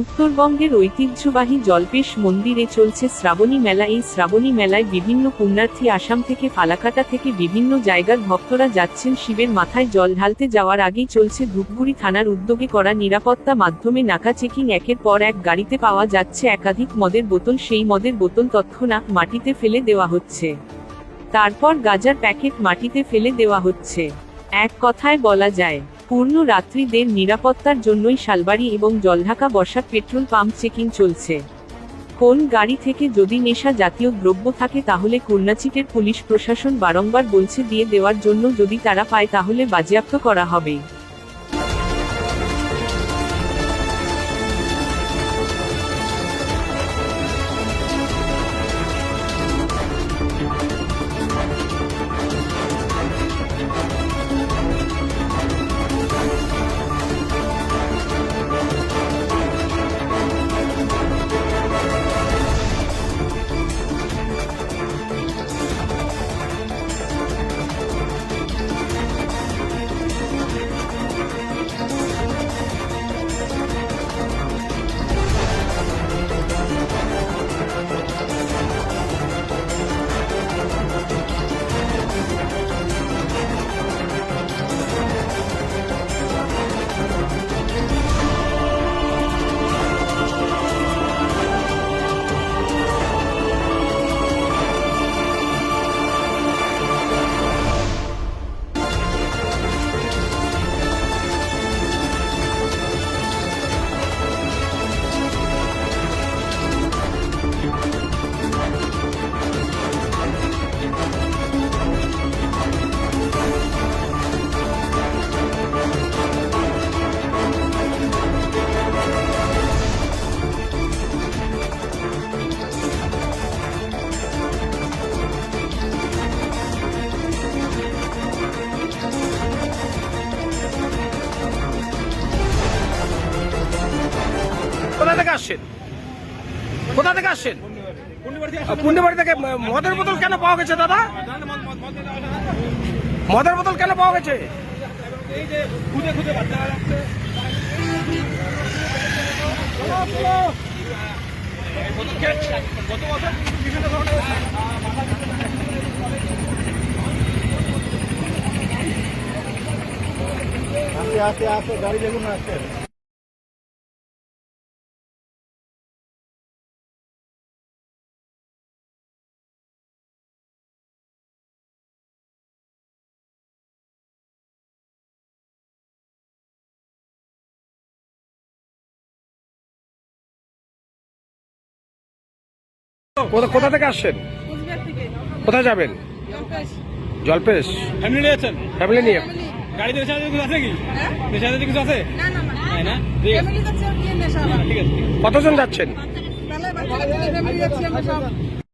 উত্তরবঙ্গের ঐতিহ্যবাহী জলপেশ মন্দিরে চলছে শ্রাবণী মেলা। এই শ্রাবণী মেলায় বিভিন্ন পুণ্যার্থী আসাম থেকে, ফালাকাটা থেকে বিভিন্ন জায়গার ভক্তরা যাচ্ছেন শিবের মাথায় জল ঢালতে। যাওয়ার আগেই চলছে ধূপগুড়ি থানার উদ্যোগে করা নিরাপত্তা মাধ্যমে নাকা চেকিং। একের পর এক গাড়িতে পাওয়া যাচ্ছে একাধিক মদের বোতল। সেই মদের বোতল তৎক্ষণাৎ মাটিতে ফেলে দেওয়া হচ্ছে। তারপর গাজার প্যাকেট মাটিতে ফেলে দেওয়া হচ্ছে। এক কথায় বলা যায় পূর্ণ রাত্রিদের নিরাপত্তার জন্যই শালবাড়ি এবং জলঢাকা বসার পেট্রোল পাম্প চেকিং চলছে। কোন গাড়ি থেকে যদি নেশা জাতীয় দ্রব্য থাকে তাহলে কন্যাচিটের পুলিশ প্রশাসন বারংবার বলছে দিয়ে দেওয়ার জন্য যদি তারা পায় তাহলে বাজেয়াপ্ত করা হবে। কোথা থেকে আসছেন? পুণ্যবাড়ি থেকে মদের বোতল কেন পাওয়া গেছে দাদা? মদের বোতল কেন পাওয়া গেছে? আস্তে আস্তে গাড়ি দেখুন আস্তে। কোথা- কোথা থেকে আসছেন? কোথায় যাবেন? জলপেশ। জলপেশ। ফ্যামিলি নিয়ে যাচ্ছেন? ফ্যামিলি নিয়ে। গাড়িতে নেশা কিছু আছে কি? নেশা কিছু আছে? কতজন যাচ্ছেন?